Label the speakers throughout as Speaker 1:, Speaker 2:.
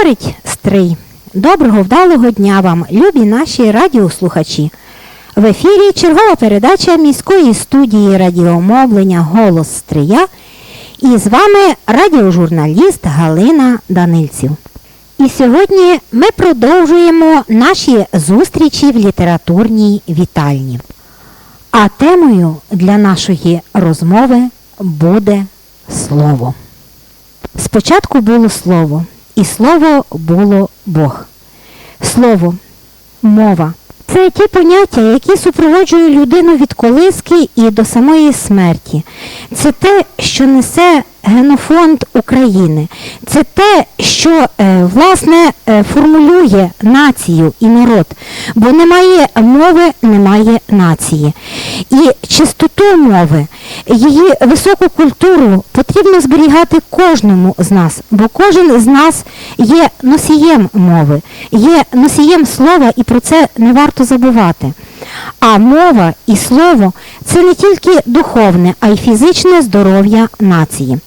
Speaker 1: Говорить Стрий. Доброго вдалого дня вам, любі наші радіослухачі. В ефірі чергова передача міської студії радіомовлення Голос Стрия. І з вами радіожурналіст Галина Данильців. І сьогодні ми продовжуємо наші зустрічі в літературній вітальні. А темою для нашої розмови буде слово. Спочатку було слово, і слово було Бог. Слово, мова це ті поняття, які супроводжують людину від колиски і до самої смерті. Це те, що несе генофонд України. Це те, що е, власне е, формулює націю і народ. Бо немає мови, немає нації. І чистоту мови, її високу культуру потрібно зберігати кожному з нас, бо кожен з нас є носієм мови, є носієм слова, і про це не варто забувати. А мова і слово це не тільки духовне, а й фізичне здоров'я нації.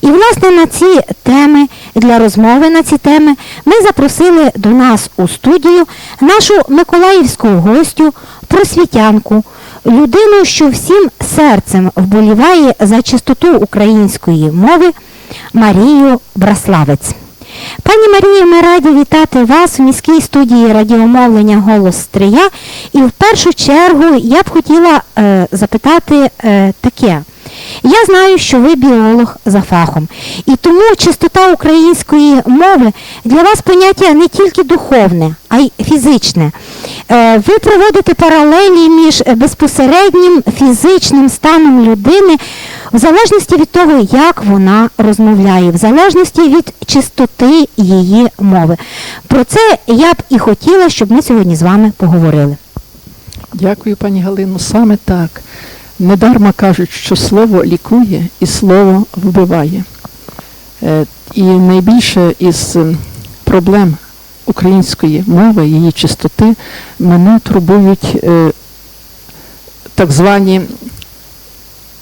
Speaker 1: І, власне, на ці теми, для розмови на ці теми, ми запросили до нас у студію нашу миколаївську гостю, просвітянку, людину, що всім серцем вболіває за чистоту української мови Марію Браславець. Пані Марія, ми раді вітати вас у міській студії радіомовлення Голос Стрия. І в першу чергу я б хотіла е, запитати е, таке. Я знаю, що ви біолог за фахом, і тому чистота української мови для вас поняття не тільки духовне, а й фізичне. Е, Ви проводите паралелі між безпосереднім фізичним станом людини в залежності від того, як вона розмовляє, в залежності від чистоти її мови. Про це я б і хотіла, щоб ми сьогодні з вами поговорили.
Speaker 2: Дякую, пані Галино. Саме так. Недарма кажуть, що слово лікує і слово вбиває. Е, І найбільше із е, проблем української мови, її чистоти, мене турбують е, так звані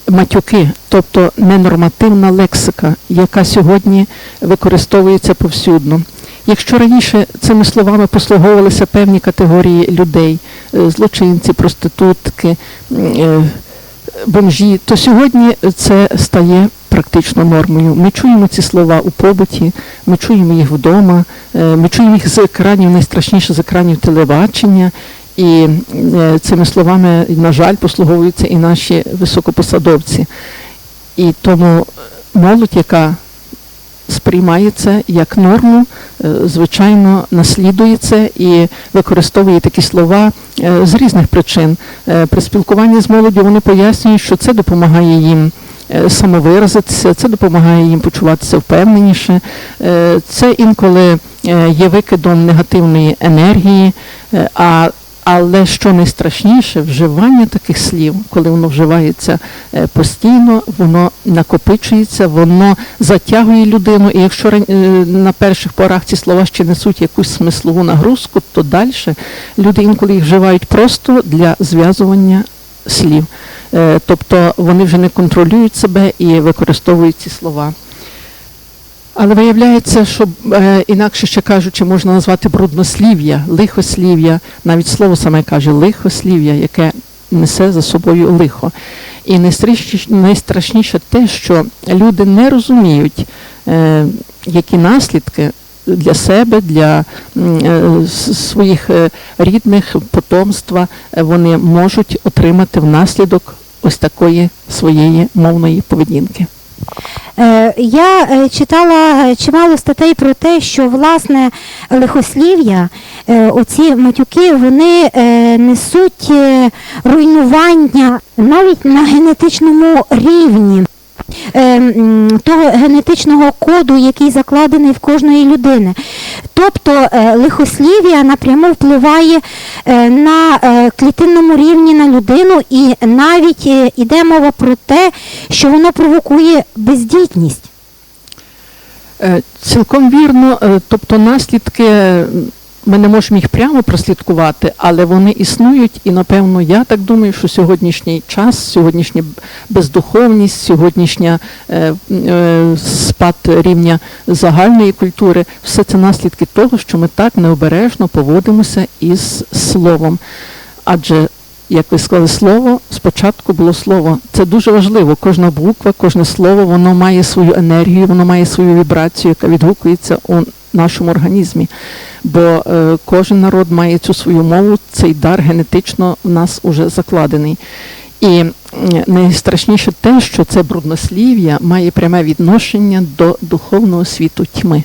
Speaker 2: матюки, тобто ненормативна лексика, яка сьогодні використовується повсюдно. Якщо раніше цими словами послуговувалися певні категорії людей, е, злочинці, проститутки, е, бомжі, то сьогодні це стає практично нормою. Ми чуємо ці слова у побуті, ми чуємо їх вдома, е, ми чуємо їх з екранів, найстрашніше з екранів телебачення. І е, цими словами, на жаль, послуговуються і наші високопосадовці. І тому молодь, яка сприймає це як норму, е, звичайно, наслідує це і використовує такі слова е, з різних причин. При спілкуванні з молоддю вони пояснюють, що це допомагає їм. Самовиразитися, це допомагає їм почуватися впевненіше. Це інколи є викидом негативної енергії, а але що найстрашніше, вживання таких слів, коли воно вживається е, постійно, воно накопичується, воно затягує людину. І якщо е, на перших порах ці слова ще несуть якусь смислову нагрузку, то далі люди інколи їх вживають просто для зв'язування слів. Е, Тобто вони вже не контролюють себе і використовують ці слова. Але виявляється, що е, інакше ще кажучи, можна назвати бруднослів'я, лихослів'я, навіть слово саме каже лихослів'я, яке несе за собою лихо. І найстрашніше, найстрашніше те, що люди не розуміють, е, які наслідки для себе, для е, своїх рідних, потомства вони можуть отримати внаслідок ось такої своєї мовної поведінки.
Speaker 1: Е, Я е, читала е, чимало статей про те, що власне лихослів'я, оці матюки, вони несуть руйнування навіть на генетичному рівні. Е, того генетичного коду, який закладений в кожної людини. Тобто е, лихослів'я напряму впливає е, на клітинному рівні на людину, і навіть іде мова про те, що воно провокує бездітність.
Speaker 2: Цілком вірно, тобто наслідки ми не можемо їх прямо прослідкувати, але вони існують, і напевно я так думаю, що сьогоднішній час, сьогоднішня бездуховність, сьогоднішня е, е, спад рівня загальної культури, все це наслідки того, що ми так необережно поводимося із словом. Адже як ви сказали, слово спочатку було слово. Це дуже важливо. Кожна буква, кожне слово, воно має свою енергію, воно має свою вібрацію, яка відгукується у нашому організмі. Бо е, кожен народ має цю свою мову, цей дар генетично в нас уже закладений. І найстрашніше те, що це бруднослів'я має пряме відношення до духовного світу тьми.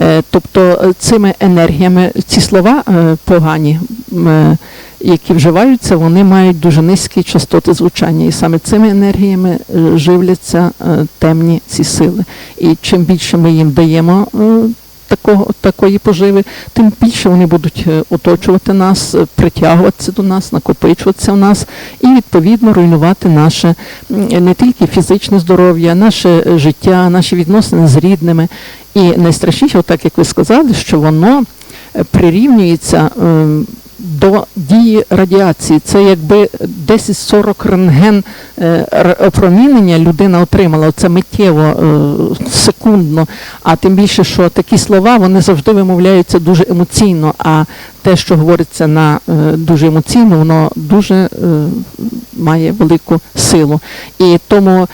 Speaker 2: Е, Тобто е, цими енергіями ці слова погані, які вживаються, вони мають дуже низькі частоти звучання, і саме цими енергіями живляться темні ці сили. І чим більше ми їм даємо такого, такої поживи, тим більше вони будуть е, оточувати нас, е, притягуватися до нас, накопичуватися в нас і відповідно руйнувати наше не тільки фізичне здоров'я, наше е, життя, наші відносини з рідними. І найстрашніше, так як ви сказали, що воно прирівнюється е, до дії радіації. Це якби 10-40 рентген е, опромінення людина отримала. Це миттєво, е, секундно. А тим більше, що такі слова вони завжди вимовляються дуже емоційно. А те, що говориться на е, дуже емоційно, воно дуже має велику силу. І тому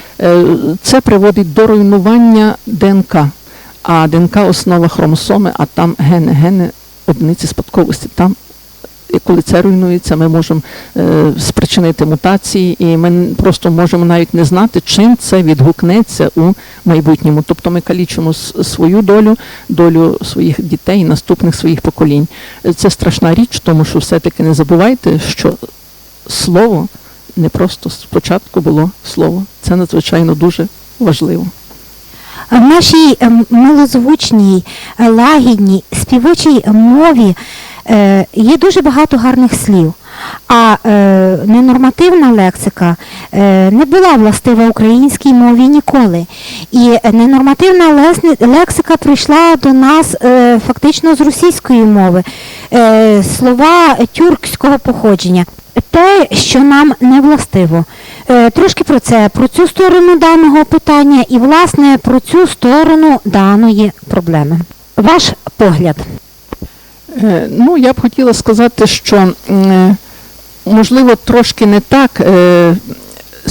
Speaker 2: це приводить до руйнування ДНК. А ДНК основа хромосоми, а там гени, гени одиниці спадковості. Там коли це руйнується, ми можемо е, спричинити мутації, і ми просто можемо навіть не знати, чим це відгукнеться у майбутньому. Тобто ми калічимо свою долю, долю своїх дітей, наступних своїх поколінь. Е, Це страшна річ, тому що все-таки не забувайте, що слово не просто спочатку було слово. Це надзвичайно дуже важливо.
Speaker 1: В нашій ем, милозвучній, е, лагідній, співочій мові е, є дуже багато гарних слів. А е, ненормативна лексика е, не була властива українській мові ніколи. І ненормативна лексика прийшла до нас е, фактично з російської мови. Е, слова тюркського походження. Те, що нам не властиво. Е, Трошки про це, про цю сторону даного питання і, власне, про цю сторону даної проблеми. Ваш погляд.
Speaker 2: Е, Ну, я б хотіла сказати, що е, можливо трошки не так. е,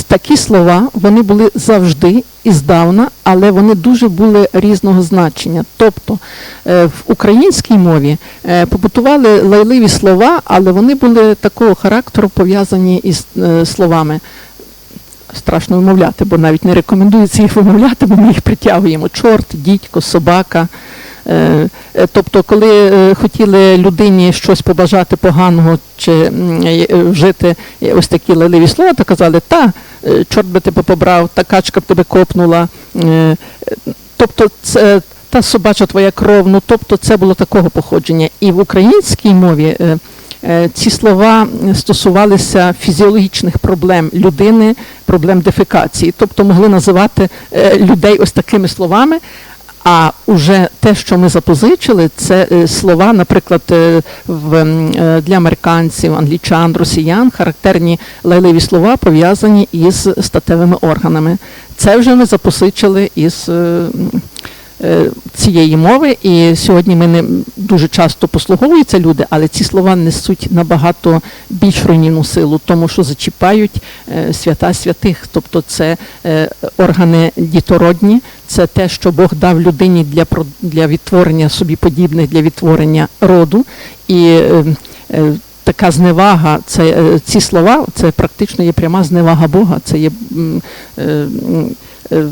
Speaker 2: Такі слова вони були завжди і здавна, але вони дуже були різного значення. Тобто в українській мові побутували лайливі слова, але вони були такого характеру пов'язані із словами. Страшно вимовляти, бо навіть не рекомендується їх вимовляти, бо ми їх притягуємо. Чорт, дідько, собака. Е, е, Тобто, коли е, хотіли людині щось побажати поганого чи вжити ось такі лайливі слова, то казали, та чорт би тебе побрав, та качка б тебе копнула. Тобто, це та собача твоя кров, ну тобто це було такого походження. І в українській мові ці слова стосувалися фізіологічних проблем людини, проблем дефекації, тобто могли називати людей ось такими словами. А уже те, що ми запозичили, це е, слова, наприклад, е, е, для американців, англічан, росіян, характерні лайливі слова пов'язані із статевими органами. Це вже ми запозичили із цієї мови, і сьогодні ми не дуже часто послуговуються люди, але ці слова несуть набагато більш руйнівну силу, тому що зачіпають свята святих, тобто це органи дітородні, це те, що Бог дав людині для для відтворення собі подібних, для відтворення роду. І е, е, така зневага, це е, ці слова, це практично є пряма зневага Бога, це є е, е,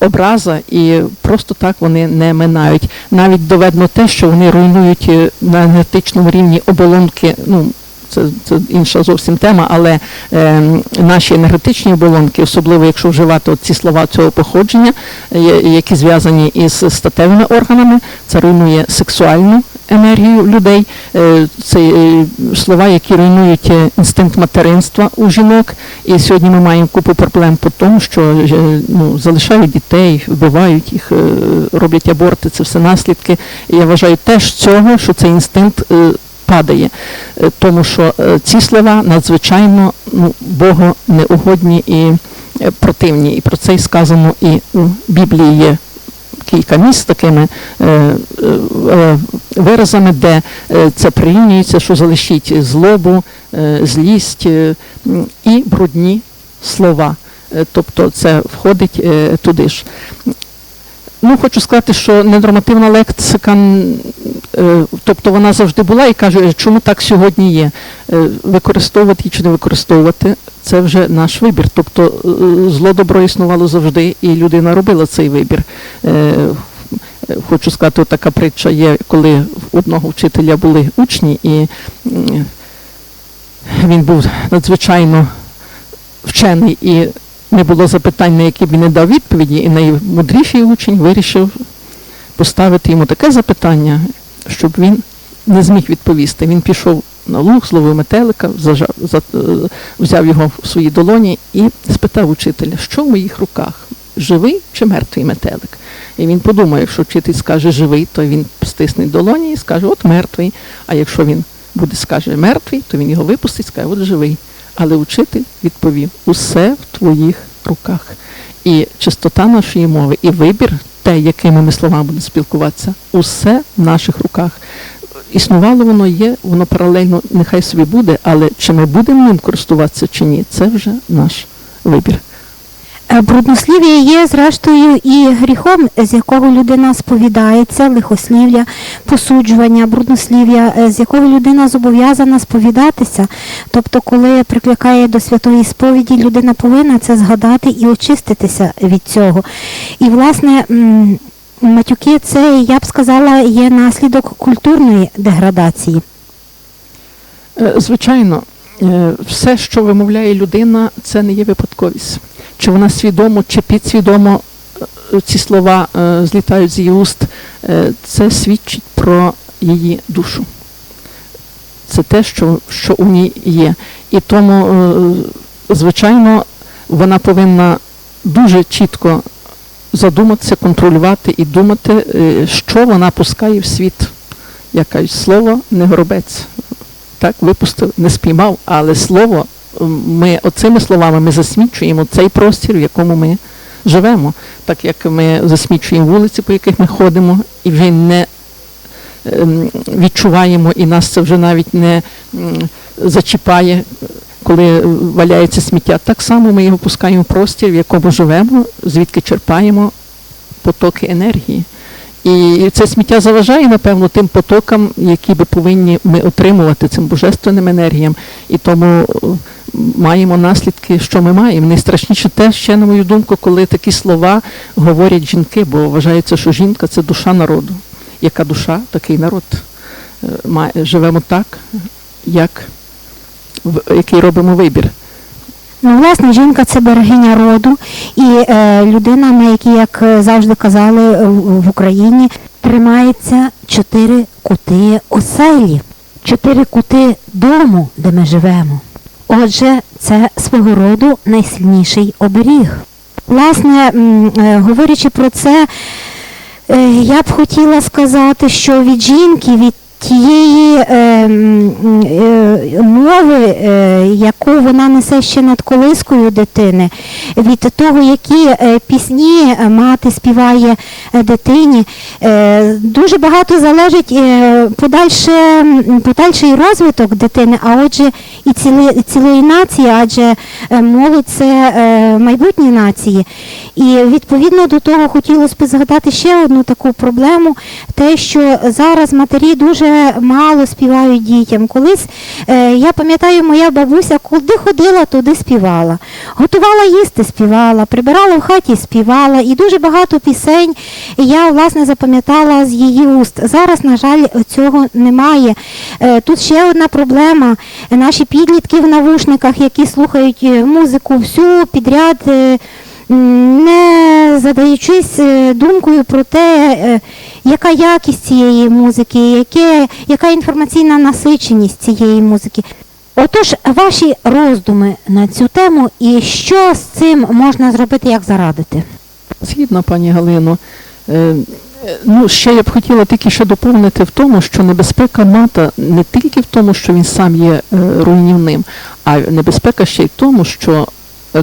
Speaker 2: образа, і просто так вони не минають. Навіть доведено те, що вони руйнують е, на енергетичному рівні оболонки, ну це, це інша зовсім тема, але е, наші енергетичні оболонки, особливо якщо вживати ці слова цього походження, е, які зв'язані із статевими органами, це руйнує сексуальну енергію людей. Е, Це е, слова, які руйнують е, інстинкт материнства у жінок. І сьогодні ми маємо купу проблем по тому, що е, ну, залишають дітей, вбивають їх, е, роблять аборти. Це все наслідки. І я вважаю теж цього, що цей інстинкт е, падає, Е, тому що е, ці слова надзвичайно ну, Богу неугодні і е, противні. І про це й сказано і у Біблії є кілька місць з такими е, е, виразами, де це прирівнюється, що залишіть злобу, е, злість е, і брудні слова. Тобто це входить е, туди ж. Ну, хочу сказати, що ненормативна лексика, е, тобто вона завжди була і каже, чому так сьогодні є. Е, Використовувати її чи не використовувати, це вже наш вибір. Тобто е, зло добро існувало завжди, і людина робила цей вибір. Хочу сказати, така притча є, коли в одного вчителя були учні, і він був надзвичайно вчений і не було запитань, на які б він не дав відповіді, і наймудріший учень вирішив поставити йому таке запитання, щоб він не зміг відповісти. Він пішов на луг, зловив метелика, зажав, за, е, взяв його в свої долоні і спитав учителя, що в моїх руках, живий чи мертвий метелик? І він подумав, якщо вчитель скаже живий, то він стисне долоні і скаже, от мертвий. А якщо він буде скаже мертвий, то він його випустить, скаже, от живий. Але учитель відповів: усе в твоїх руках. І чистота нашої мови, і вибір, те, якими ми словами будемо спілкуватися, усе в наших руках. Існувало воно є, воно паралельно нехай собі буде, але чи ми будемо ним користуватися чи ні, це вже наш вибір.
Speaker 1: Е, Бруднослів'я є, зрештою, і гріхом, з якого людина сповідається, лихослів'я, посуджування, бруднослів'я, е, з якого людина зобов'язана сповідатися. Тобто, коли прикликає до святої сповіді, людина повинна це згадати і очиститися від цього. І, власне, матюки це, я б сказала, є наслідок культурної деградації.
Speaker 2: Е, Звичайно, все, що вимовляє людина, це не є випадковість. Чи вона свідомо, чи підсвідомо е, ці слова е, злітають з її уст, е, це свідчить про її душу. Це те, що, що у ній є. І тому, е, звичайно, вона повинна дуже чітко задуматися, контролювати і думати, е, що вона пускає в світ. Як кажуть, слово не горобець. Так, випустив, не спіймав, але слово, ми оцими словами ми засмічуємо цей простір, в якому ми живемо. Так як ми засмічуємо вулиці, по яких ми ходимо, і вже не ем, відчуваємо, і нас це вже навіть не зачіпає, коли валяється сміття. Так само ми його пускаємо в простір, в якому живемо, звідки черпаємо потоки енергії. І це сміття заважає, напевно, тим потокам, які би повинні ми отримувати цим божественним енергіям. І тому е, маємо наслідки, що ми маємо. Найстрашніше те, ще, на мою думку, коли такі слова говорять жінки, бо вважається, що жінка це душа народу. Яка душа, такий народ. Е, Живемо так, як, який робимо вибір.
Speaker 1: Ну, власне, жінка це берегиня роду, і е, людина, на якій, як е, завжди казали е, в Україні, тримається чотири кути оселі, чотири кути дому, де ми живемо. Отже, це свого роду найсильніший оберіг. Власне, е, говорячи про це, я б хотіла сказати, що від жінки, від тієї е, е, мови, е, яку вона несе ще над колискою дитини, від того, які е, пісні мати співає е, дитині, е, дуже багато залежить е, подальше, подальший розвиток дитини, а отже і ціли, цілої нації, адже е, молодь це е, майбутнє нації. І відповідно до того хотілося б згадати ще одну таку проблему, те, що зараз матері дуже дуже мало співають дітям. Колись е, я пам'ятаю, моя бабуся куди ходила, туди співала. Готувала їсти, співала, прибирала в хаті, співала. І дуже багато пісень я власне запам'ятала з її уст. Зараз, на жаль, цього немає. Е, Тут ще одна проблема. Наші підлітки в навушниках, які слухають е, музику всю підряд. Не задаючись е, думкою про те, е, яка якість цієї музики, яке, яка інформаційна насиченість цієї музики. Отож, ваші роздуми на цю тему і що з цим можна зробити, як зарадити?
Speaker 2: Згідно, пані Галино. Е, Ну, ще я б хотіла тільки ще доповнити в тому, що небезпека мата не тільки в тому, що він сам є руйнівним, а небезпека ще й в тому, що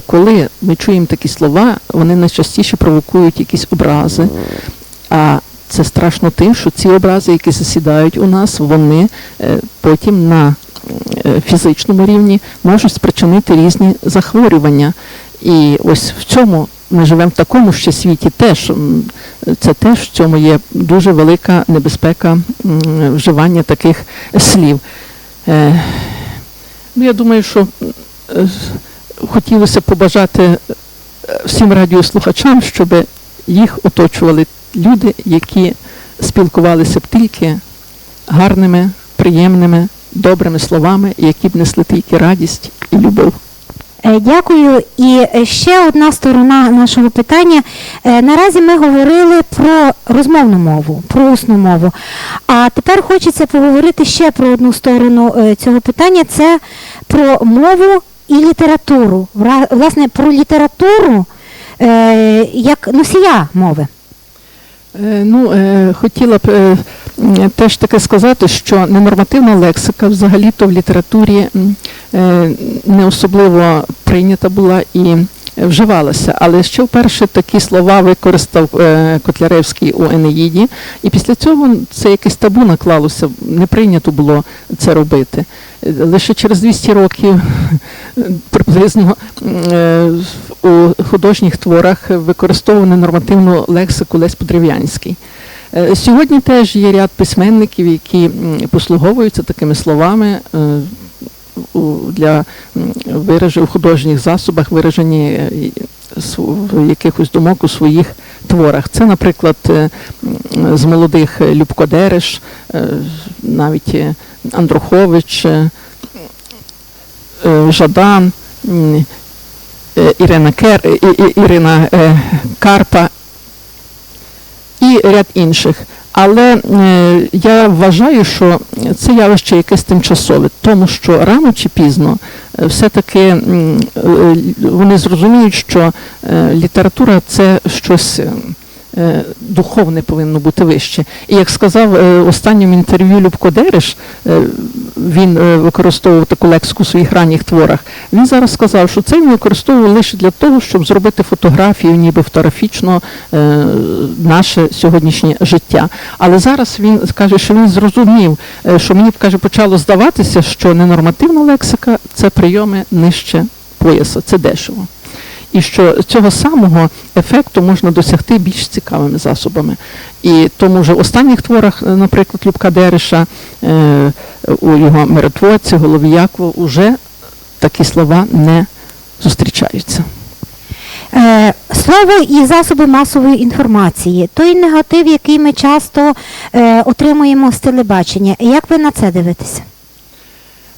Speaker 2: коли ми чуємо такі слова, вони найчастіше провокують якісь образи. А це страшно тим, що ці образи, які засідають у нас, вони е, потім на е, фізичному рівні можуть спричинити різні захворювання. І ось в цьому ми живемо в такому ще світі теж. Це теж в цьому є дуже велика небезпека вживання таких слів. Е, Ну, я думаю, що е, хотілося побажати е, всім радіослухачам, щоб їх оточували люди, які спілкувалися б тільки гарними, приємними, добрими словами, які б несли тільки радість і любов.
Speaker 1: Е, Дякую. І е, ще одна сторона нашого питання. Наразі ми говорили про розмовну мову, про усну мову. А тепер хочеться поговорити ще про одну сторону цього питання це про мову і літературу. Власне, про літературу е, як носія мови.
Speaker 2: Е, Ну, е, хотіла б теж таке сказати, що ненормативна лексика взагалі-то в літературі не особливо прийнята була і вживалася. Але ще вперше такі слова використав Котляревський у Енеїді, і після цього це якесь табу наклалося, не прийнято було це робити. Лише через 200 років приблизно е, у художніх творах використовував ненормативну лексику Лесь Подрів'янський. Е, Сьогодні теж є ряд письменників, які послуговуються такими словами е, для вираження у художніх засобах, виражені якихось думок у своїх творах. Це, наприклад, з молодих Любко Дереш, навіть Андрухович, е, е, Жадан, е, Ірина, Кер, Ірина Карпа і ряд інших. Але я вважаю, що це явище якесь тимчасове, тому що рано чи пізно все-таки вони зрозуміють, що література це щось. Е, Духовне повинно бути вище. І як сказав е, в останньому інтерв'ю Любко Дереш, е, він використовував таку лексику у своїх ранніх творах. Він зараз сказав, що це він використовував лише для того, щоб зробити фотографію, ніби фотографічно наше сьогоднішнє життя. Але зараз він каже, що він зрозумів, що мені каже, почало здаватися, що ненормативна лексика це прийоми нижче пояса, це дешево. І що цього самого ефекту можна досягти більш цікавими засобами. І тому вже в останніх творах, е, наприклад, Любка Дереша, е, у його миротворці, Головіяково, вже такі слова не зустрічаються.
Speaker 1: Е, Слово і засоби масової інформації той негатив, який ми часто отримуємо з телебачення. Як ви на це дивитеся?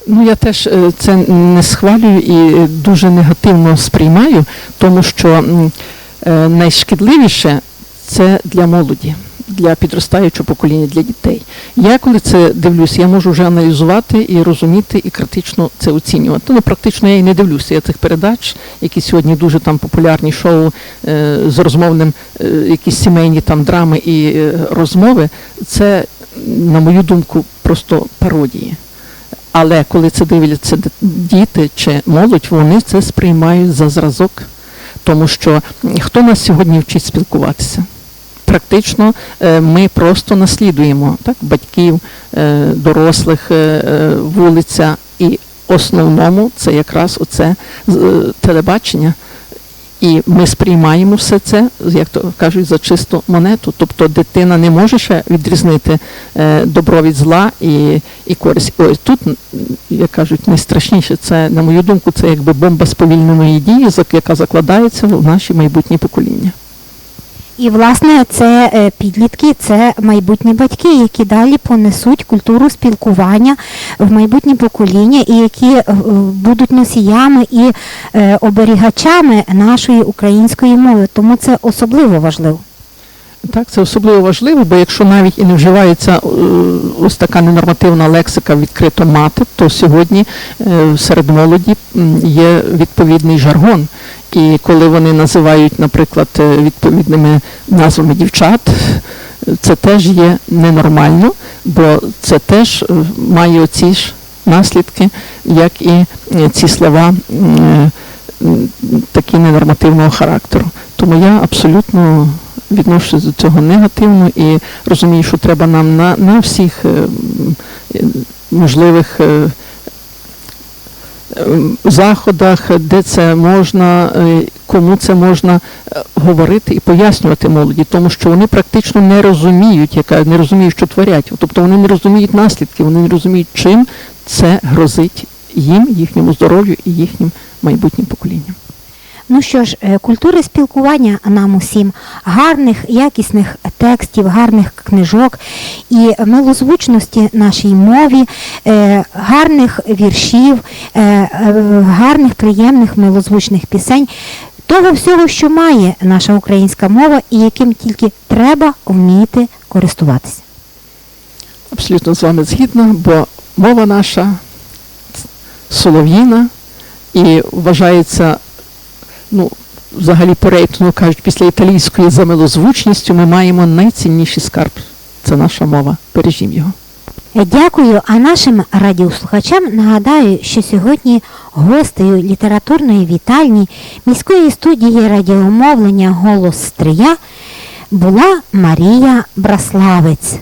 Speaker 2: Ну, я теж е, це не схвалюю і е, дуже негативно сприймаю, тому що е, найшкідливіше це для молоді, для підростаючого покоління, для дітей. Я коли це дивлюся, я можу вже аналізувати і розуміти, і критично це оцінювати. Ну, практично я і не дивлюся. Я цих передач, які сьогодні дуже там популярні шоу з розмовним, якісь сімейні там драми і розмови, це, на мою думку, просто пародії. Але коли це дивляться діти чи молодь, вони це сприймають за зразок. Тому що хто нас сьогодні вчить спілкуватися? Практично е, ми просто наслідуємо так, батьків, е, дорослих, е, вулиця. І основному це якраз оце телебачення. І ми сприймаємо все це, як то кажуть, за чисту монету. Тобто дитина не може ще відрізнити е, добро від зла і, і користь. Ось тут, як кажуть, найстрашніше це, на мою думку, це якби бомба сповільненої дії, яка закладається в наші майбутні покоління.
Speaker 1: І, власне, це е, підлітки, це майбутні батьки, які далі понесуть культуру спілкування в майбутнє покоління і які е, будуть носіями і е, оберігачами нашої української мови. Тому це особливо важливо.
Speaker 2: Так, це особливо важливо, бо якщо навіть і не вживається ось така ненормативна лексика відкрито мати, то сьогодні серед молоді є відповідний жаргон. І коли вони називають, наприклад, е, відповідними назвами дівчат, це теж є ненормально, бо це теж е, має оці ж наслідки, як і е, ці слова такі ненормативного характеру. Тому я абсолютно відношусь до цього негативно і розумію, що треба нам на, на всіх можливих заходах, де це можна, е, кому це можна е, говорити і пояснювати молоді, тому що вони практично не розуміють, яка не розуміють, що творять. Тобто вони не розуміють наслідки, вони не розуміють, чим це грозить їм, їхньому здоров'ю і їхнім майбутнім поколінням.
Speaker 1: Ну що ж, е, культури спілкування нам усім, гарних, якісних текстів, гарних книжок і милозвучності нашій мові, е, гарних віршів, е, гарних, приємних, милозвучних пісень. Того всього, що має наша українська мова і яким тільки треба вміти користуватися.
Speaker 2: Абсолютно з вами згідна, бо мова наша солов'їна і вважається, ну, взагалі по рейтингу кажуть, після італійської за милозвучністю ми маємо найцінніший скарб. Це наша мова. Бережімо його.
Speaker 1: Дякую. А нашим радіослухачам нагадаю, що сьогодні гостею літературної вітальні міської студії радіомовлення Голос Стрия була Марія Браславець.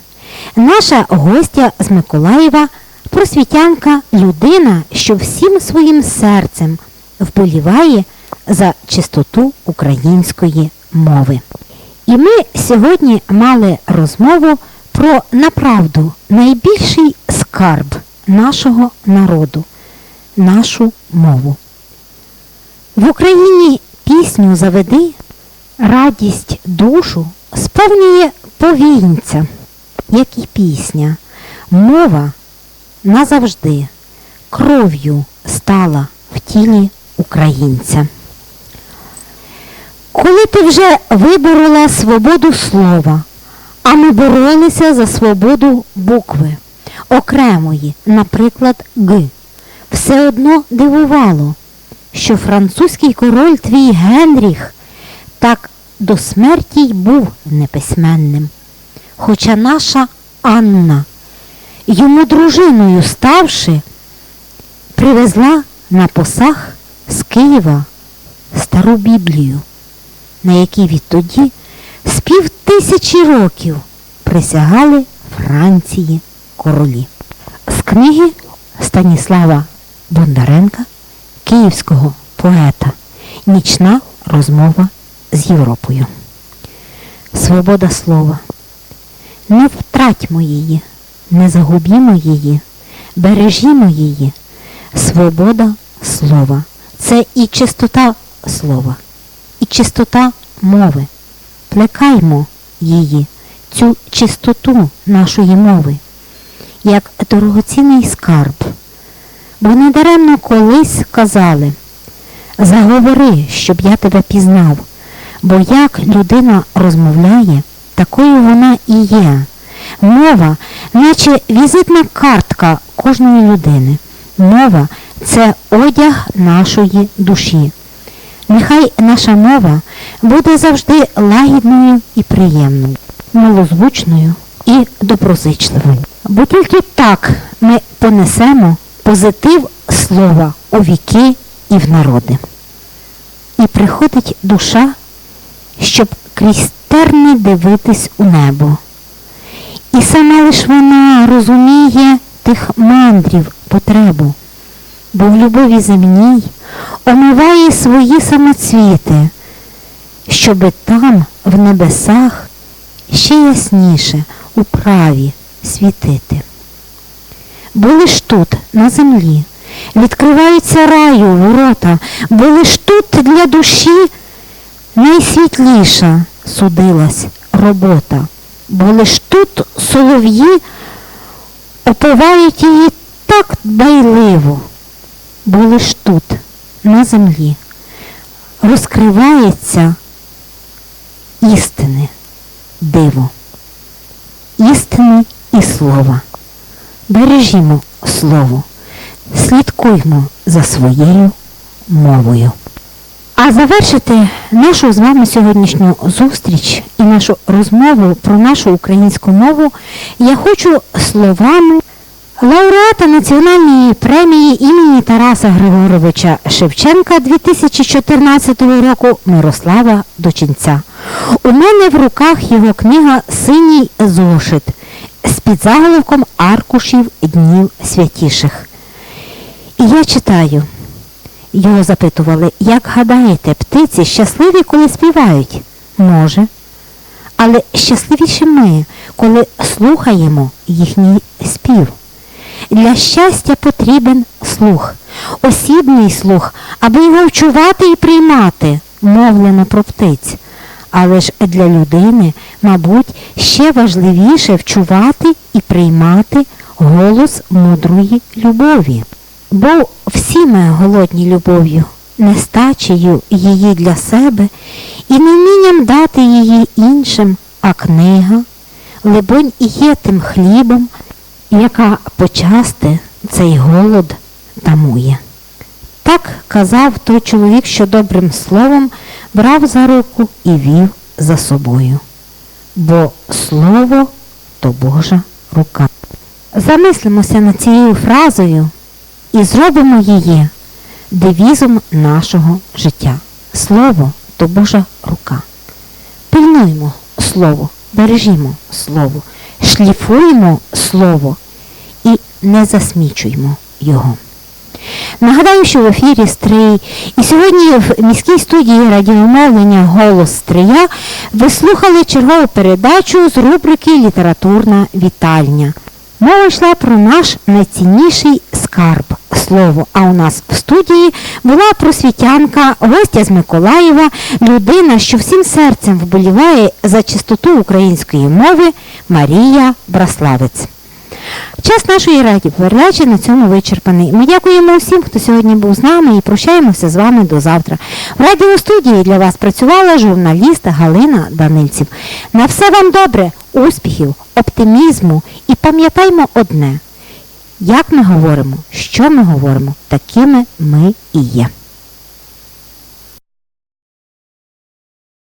Speaker 1: Наша гостя з Миколаєва просвітянка, людина, що всім своїм серцем вболіває за чистоту української мови. І ми сьогодні мали розмову про направду найбільший скарб нашого народу, нашу мову. В Україні пісню заведи, радість душу сповнює повінця, як і пісня, мова назавжди кров'ю стала в тілі українця. Коли ти вже виборола свободу слова, а ми боролися за свободу букви, окремої, наприклад, Г, все одно дивувало, що французький король твій Генріх так до смерті й був неписьменним. Хоча наша Анна, йому дружиною ставши, привезла на посах з Києва стару Біблію, на якій відтоді з пів тисячі років присягали Франції королі. З книги Станіслава Бондаренка, київського поета Нічна розмова з Європою. Свобода слова. Не втратьмо її, не загубімо її, бережімо її. Свобода слова. Це і чистота слова, і чистота мови. Плекаймо її, цю чистоту нашої мови, як дорогоцінний скарб. Бо недаремно колись казали заговори, щоб я тебе пізнав, бо як людина розмовляє, такою вона і є. Мова, наче візитна картка кожної людини. Мова це одяг нашої душі. Нехай наша мова буде завжди лагідною і приємною, милозвучною і доброзичливою. Бо тільки так ми понесемо позитив слова у віки і в народи. І приходить душа, щоб крізь терни дивитись у небо. І саме лиш вона розуміє тих мандрів потребу, бо в любові земній омиває свої самоцвіти, щоби там, в небесах, ще ясніше у праві світити. Бо лиш тут, на землі, відкриваються раю ворота, бо лиш тут для душі найсвітліша судилась робота, бо лиш тут солов'ї оповають її так дбайливо, бо лиш тут, на землі, розкривається істини диво, істини і слова. Бережімо слово, слідкуймо за своєю мовою. А завершити нашу з вами сьогоднішню зустріч і нашу розмову про нашу українську мову я хочу словами лауреата Національної премії імені Тараса Григоровича Шевченка 2014 року Мирослава Дочинця. У мене в руках його книга Синій зошит з підзаголовком аркушів днів святіших. І я читаю. Його запитували, як гадаєте, птиці щасливі, коли співають? Може. Але щасливіші ми, коли слухаємо їхній спів. Для щастя потрібен слух, осібний слух, аби його вчувати і приймати, мовлено про птиць. Але ж для людини, мабуть, ще важливіше вчувати і приймати голос мудрої любові. Бо всі ми голодні любов'ю, нестачею її для себе і невмінням дати її іншим, а книга, либонь, і є тим хлібом, яка почасти цей голод тамує. Так казав той чоловік, що добрим словом брав за руку і вів за собою. Бо слово то Божа рука. Замислимося над цією фразою і зробимо її девізом нашого життя. Слово то Божа рука. Пильнуймо слово, бережімо слово, шліфуємо слово і не засмічуймо його. Нагадаю, що в ефірі Стрий. І сьогодні в міській студії радіомовлення Голос Стрия ви слухали чергову передачу з рубрики Літературна вітальня. Мова йшла про наш найцінніший скарб слово. А у нас в студії була просвітянка, гостя з Миколаєва, людина, що всім серцем вболіває за чистоту української мови Марія Браславець. Час нашої радіопередачі на цьому вичерпаний. Ми дякуємо усім, хто сьогодні був з нами і прощаємося з вами до завтра. В радіостудії для вас працювала журналіст Галина Данильців. На все вам добре, успіхів, оптимізму і пам'ятаймо одне. Як ми говоримо, що ми говоримо, такими ми і є.